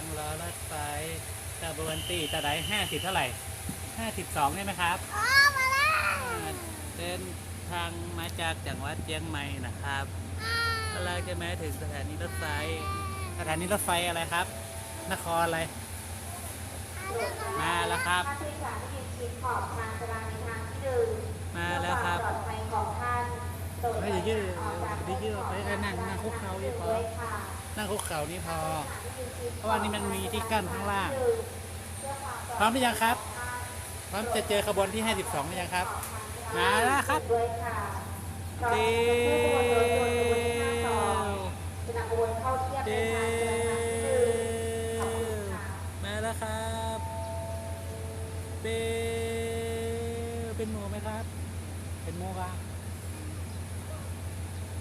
างล้อรถไฟตะบวนตีตะไดห้าสิบเท่าไหร่ห้าสิบสองใช่ไหมครับอ๋อมาแล้วเดินทางมาจากจังหวัดเชียงใหม่นะครับกำลังจะมาถึงสถานีรถไฟ สถานีรถไฟอะไรครับ นครอะไร มาแล้วครับ มาแล้วครับไม่ยืดไม่ยืดไปนั่นนั่งคุกเขาอีกพอ นั่งคุกเข่านี่พอ เพราะว่านี่มันมีที่กั้นข้างล่าง พร้อมหรือยังครับ พร้อมจะเจอขบวนที่ 52หรือยังครับ มาแล้วครับเดียวเดียวมาแล้วครับเบเป็นหมูไหมครับ เป็นหมูครับ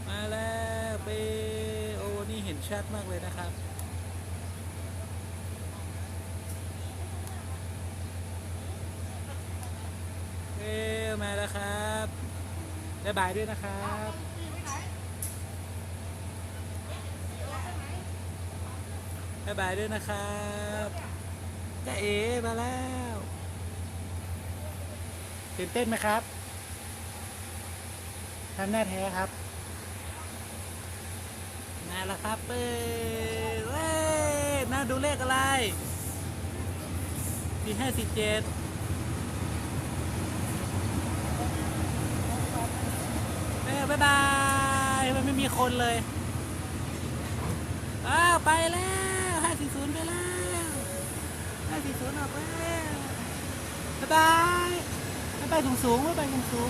มาแล้วเบล เห็นชัดมากเลยนะครับ เอ้มาแล้วครับบ๊ายบายด้วยนะครับบ๊ายบายด้วยนะครับจ้าเอ๋มาแล้วเต้นเต้นไหมครับทำหน้าแท้ครับ มาแหละครับเอ้ยน่าดูเลขอะไรมีห้าสิบเจ็ดเอ้ยบ๊ายบายมันไม่มีคนเลย อ้าไปแล้วห้าสิบศูนย์ไปแล้วห้าสิบศูนย์ออกไปไวบ๊ายบายบ๊สูงสูงไปายสูงสูง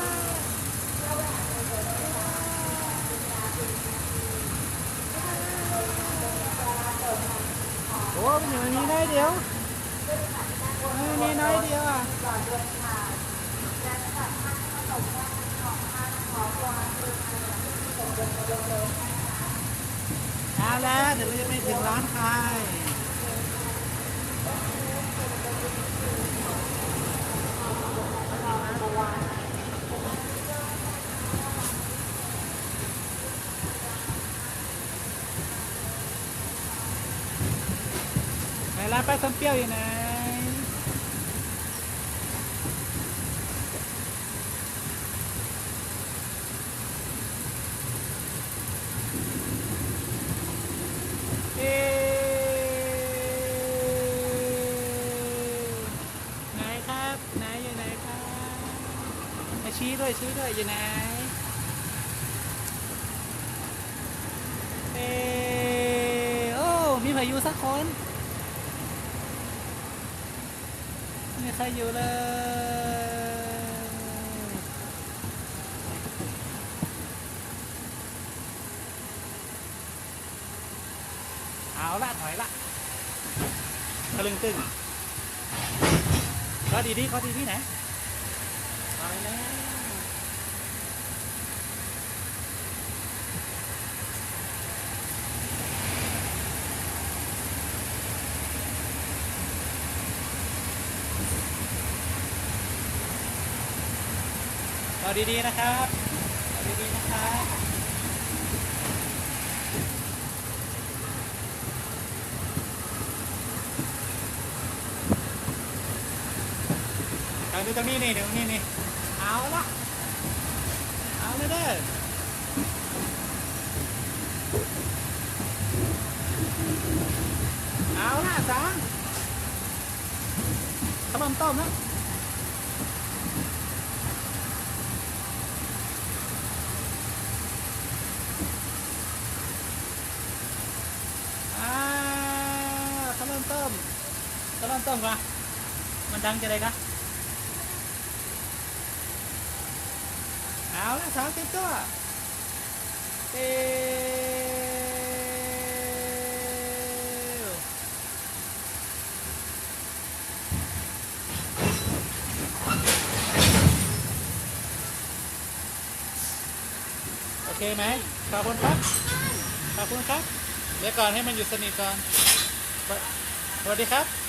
อ้มันอยู่นนี้น้อยเดียวนี่น้อยเดียวอะเอาแล้วเดี๋ยวเราจะไปถึงร้านใคร ไหนร้านป้าส้มเปรี้ยวอยู่ไหนเอ๊ะไหนครับไหนอยู่ไหนครับมาชี้ด้วยชี้ด้วยอยู่ไหนเอ๊ะโอ้มีพายุสักคนไม่มีใครอยู่เลยเอาละถอยละตะลึงตึงก็ดีดีก็ดีที่ไหนถอยแล้ว ดีๆนะครับดีๆนะครับเอาดูตรงนี้นี่เดี๋ยวนี้นี่ เอาละเอาเลยเด้อเอาละสองขนมต้มนะ มตะลอนต้มกะมันดังจะได้กะเอาละสาวเต็มตัวเต็โอเคไหมขอบคุณครับขอบคุณครับเดี๋ยวก่อนให้มันหยุดสนิทก่อน สวัสดีครับ